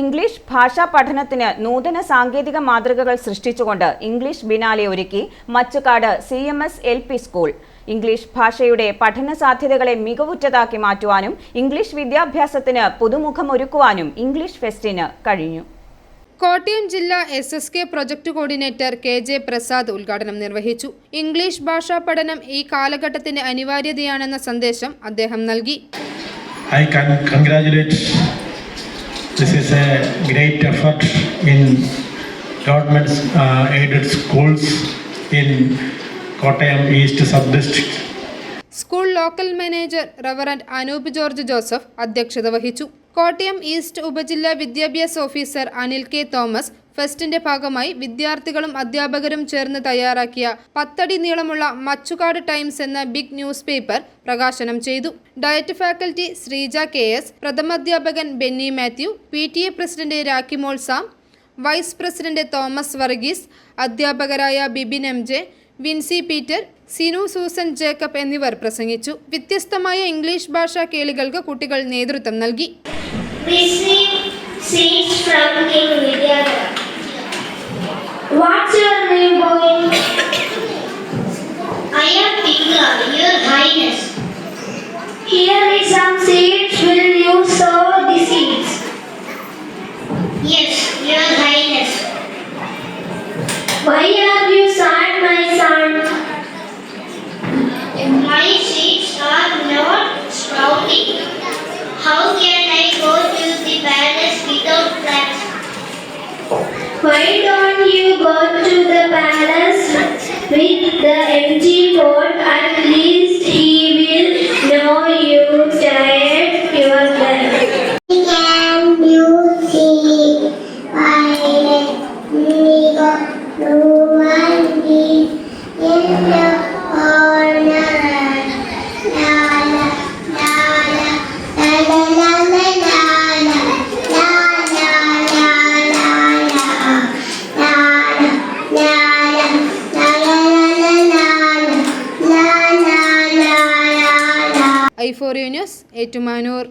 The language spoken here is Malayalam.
ഇംഗ്ലീഷ് ഭാഷാ പഠനത്തിന് നൂതന സാങ്കേതിക മാതൃകകൾ സൃഷ്ടിച്ചുകൊണ്ട് ഇംഗ്ലീഷ് ബിനാലെ ഒരുക്കി Machukad C M S L P school. English ഭാഷയുടെ പഠന സാധ്യതകളെ മികവുറ്റതാക്കി മാറ്റുവാനും ഇംഗ്ലീഷ് വിദ്യാഭ്യാസത്തിന് പുതുമുഖം ഒരുക്കുവാനും ഇംഗ്ലീഷ് ഫെസ്റ്റിന് കഴിഞ്ഞു. കോട്ടയം ജില്ലാ S S K project coordinator K J Prasad ഉദ്ഘാടനം നിർവഹിച്ചു. ഇംഗ്ലീഷ് ഭാഷാ പഠനം ഈ കാലഘട്ടത്തിന്റെ അനിവാര്യതയാണെന്ന സന്ദേശം അദ്ദേഹം നൽകി. I can congratulate. This is a great effort in government uh, aided schools in Kottayam East Sub-District. School local manager reverend Anoop George Joseph അധ്യക്ഷത വഹിച്ചു കോട്ടയം ഈസ്റ്റ് ഉപജില്ലാ വിദ്യാഭ്യാസ ഓഫീസർ അനിൽ കെ തോമസ് ഫെസ്റ്റിന്റെ ഭാഗമായി വിദ്യാർത്ഥികളും അധ്യാപകരും ചേർന്ന് തയ്യാറാക്കിയ പത്തടി നീളമുള്ള മച്ചുകാട് ടൈംസ് എന്ന ബിഗ് ന്യൂസ് പേപ്പർ പ്രകാശനം ചെയ്തു. Diet faculty Sreeja K S പ്രഥമാധ്യാപകൻ Benny Mathew P T A president Rakhimol Sam vice president Thomas Varghese അധ്യാപകരായ Bibin M J Vincy Peter Sinu Susan Jacob എന്നിവർ പ്രസംഗിച്ചു. വ്യത്യസ്തമായ ഇംഗ്ലീഷ് ഭാഷാ കേളികൾക്ക് കുട്ടികൾ നേതൃത്വം നൽകി. Why are you sad, my son? My seeds are not sprouting. How can I go to the palace without plans? Why don't you go to the palace with the empty pot? I four news Ettumanoor